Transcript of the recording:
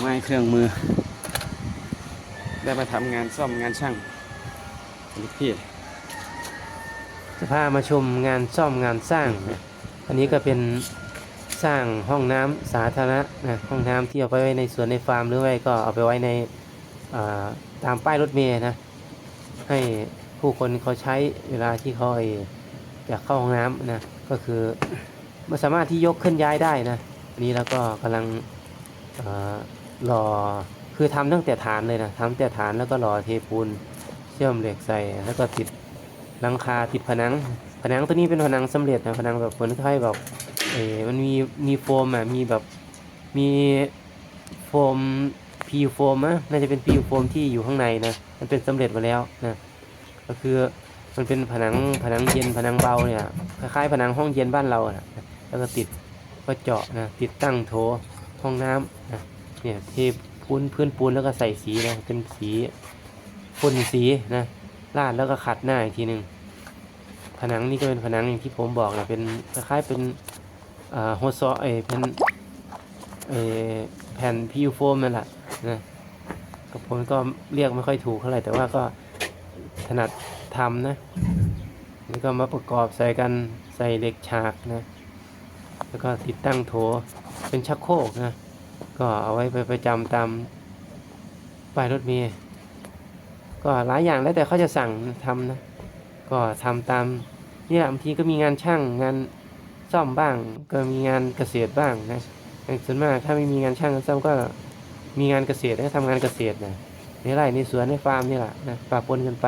ไม้เครื่องมือ ได้มาทำงานซ่อมงานช่างลูกพี่จะพามาชมงานซ่อมงานสร้างนะอันนี้ก็เป็นสร้างห้องน้ำสาธารณะนะห้องน้ำที่เอาไปไว้ในสวนในฟาร์มหรือไว้ก็เอาไปไว้ในตามป้ายรถเมล์นะให้ผู้คนเขาใช้เวลาที่เขาอยากเข้าห้องน้ำนะก็คือมันสามารถที่ยกขึ้นย้ายได้นะอันนี้แล้วก็กำลัง อ่ารอคือทำตั้งแต่ฐานเลยนะทำแต่ฐานแล้วก็รอเทปูนเชื่อมเหล็กใส่แล้วก็ติดหลังคาติดผนัง ผนังตัวนี้เป็นผนังสำเร็จนะผนังแบบเหมือนคล้ายแบบเออมันมีมีโฟมอะมีแบบมีโฟมพีโฟมอะน่าจะเป็นพีโฟมที่อยู่ข้างในนะมันเป็นสำเร็จมาแล้วนะก็คือมันเป็นผนังผนังเย็นผนังเบาเนี่ยคล้ายๆผนังห้องเย็นบ้านเราอะนะแล้วก็ติดก็เจาะนะติดตั้งโถห้องน้ำนะ เนี่ยเทปูนพื้นปูนแล้วก็ใส่สีนะเป็นสีพ่นสีนะลาดแล้วก็ขัดหน้าอีกทีหนึ่งผนังนี่ก็เป็นผนังอย่างที่ผมบอกนะเป็นคล้ายๆเป็นอ่าโฮซอเอเป็นแผ่นพิวโฟมนั่นแหละนะก็ผมก็เรียกไม่ค่อยถูกเท่าไหร่แต่ว่าก็ถนัดทำนะนี่ก็มาประกอบใส่กันใส่เหล็กฉากนะแล้วก็ติดตั้งโถเป็นชักโครกนะ ก็เอาไว้ไปประจำตามป้ายรถเมล์ก็หลายอย่างแล้วแต่เขาจะสั่งทำนะ ก็ทำตามนี่แหละบางทีก็มีงานช่างงานซ่อมบ้าง ก็มีงานเกษตรบ้างนะแต่ส่วนมากถ้าไม่มีงานช่างงานซ่อมก็มีงานเกษตรแล้วก็ทำงานเกษตรนะในไร่ในสวนในฟาร์มนี่แหละนะปะปนกันไป